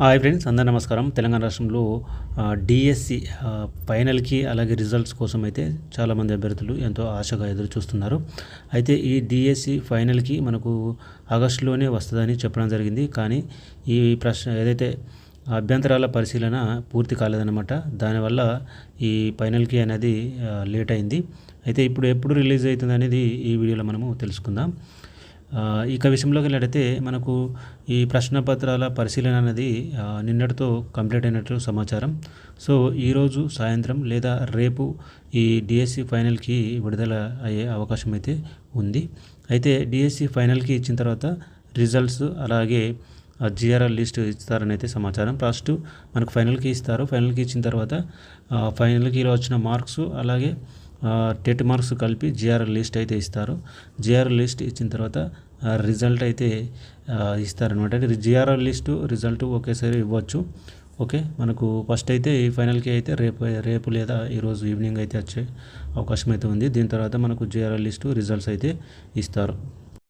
Hi friends అందరు నమస్కారం. తెలంగాణ రాష్ట్రంలో డిఎస్సి ఫైనల్కి అలాగే రిజల్ట్స్ కోసం అయితే చాలామంది అభ్యర్థులు ఎంతో ఆశగా ఎదురు చూస్తున్నారు. అయితే ఈ డిఎస్సి ఫైనల్కి మనకు ఆగస్టులోనే వస్తుందని చెప్పడం జరిగింది. కానీ ఈ ప్రశ్న ఏదైతే అభ్యంతరాల పరిశీలన పూర్తి కాలేదన్నమాట దానివల్ల ఈ ఫైనల్కి అనేది లేట్ అయింది. అయితే ఇప్పుడు ఎప్పుడు రిలీజ్ అవుతుంది అనేది ఈ వీడియోలో మనము తెలుసుకుందాం. ఇక విషయంలోకి వెళ్ళినట్టయితే మనకు ఈ ప్రశ్న పత్రాల పరిశీలన అనేది నిన్నటితో కంప్లీట్ అయినట్లు సమాచారం. సో ఈరోజు సాయంత్రం లేదా రేపు ఈ డిఎస్సి ఫైనల్కి విడుదల అయ్యే అవకాశం అయితే ఉంది. అయితే డిఎస్సి ఫైనల్కి ఇచ్చిన తర్వాత రిజల్ట్స్ అలాగే జిఆర్ఎల్ లిస్ట్ ఇస్తారని అయితే సమాచారం. ఫస్ట్ మనకు ఫైనల్కి ఇస్తారు. ఫైనల్కి ఇచ్చిన తర్వాత ఫైనల్కి ఇలా వచ్చిన మార్క్స్ అలాగే టెట్ మార్క్స్ కలిపి జిఆర్ఎల్ లిస్ట్ అయితే ఇస్తారు. జిఆర్ఎల్ లిస్ట్ ఇచ్చిన తర్వాత రిజల్ట్ అయితే ఇస్తారనమాట అంటే జిఆర్ఎల్ లిస్టు రిజల్ట్ ఒకేసారి ఇవ్వచ్చు. ఓకే? మనకు ఫస్ట్ అయితే ఈ ఫైనల్కి అయితే రేపు రేపు లేదా ఈరోజు ఈవినింగ్ అయితే వచ్చే అవకాశం అయితే ఉంది. దీని తర్వాత మనకు జిఆర్ఎల్ లిస్టు రిజల్ట్స్ అయితే ఇస్తారు.